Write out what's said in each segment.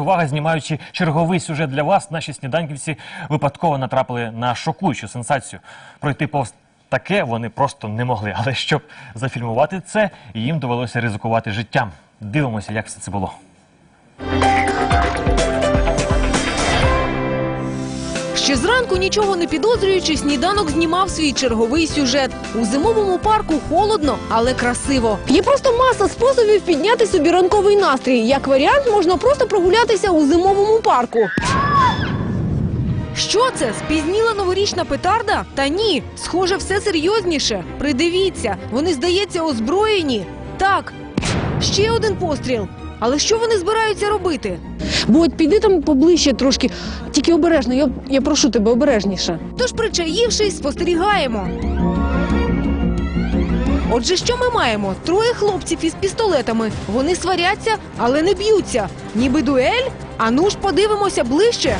Увага, знімаючи черговий сюжет для вас, наші сніданківці випадково натрапили на шокуючу сенсацію. Пройти повз таке вони просто не могли. Але щоб зафільмувати це, їм довелося ризикувати життям. Дивимося, як все це було. Зранку, нічого не підозрюючи, сніданок знімав свій черговий сюжет. У зимовому парку холодно, але красиво. Є просто маса способів підняти собі ранковий настрій. Як варіант, можна просто прогулятися у зимовому парку. Що це? Спізніла новорічна петарда? Та ні, схоже, все серйозніше. Придивіться, вони, здається, озброєні. Так, ще один постріл. Але що вони збираються робити? Бо от піди там поближче трошки, тільки обережно, я, я прошу тебе обережніше. Тож, причаївшись, спостерігаємо. Отже, що ми маємо? Троє хлопців із пістолетами. Вони сваряться, але не б'ються. Ніби дуель? Ану ж подивимося ближче.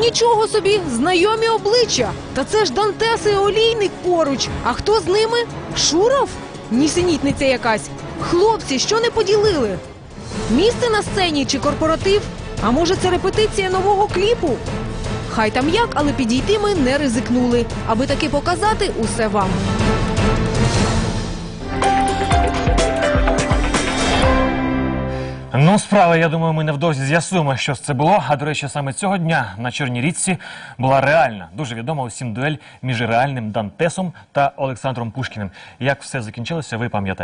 Нічого собі, знайомі обличчя. Та це ж Дантес і Олійник поруч. А хто з ними? Шуров? Нісенітниця якась. Хлопці, що не поділили? Місце на сцені чи корпоратив? А може це репетиція нового кліпу? Хай там як, але підійти ми не ризикнули, аби таки показати усе вам. Ну, справа, я думаю, ми невдовзі з'ясуємо, що це було. А до речі, саме цього дня на Чорній річці була реальна, дуже відома усім дуель між реальним Дантесом та Олександром Пушкіним. Як все закінчилося, ви пам'ятаєте.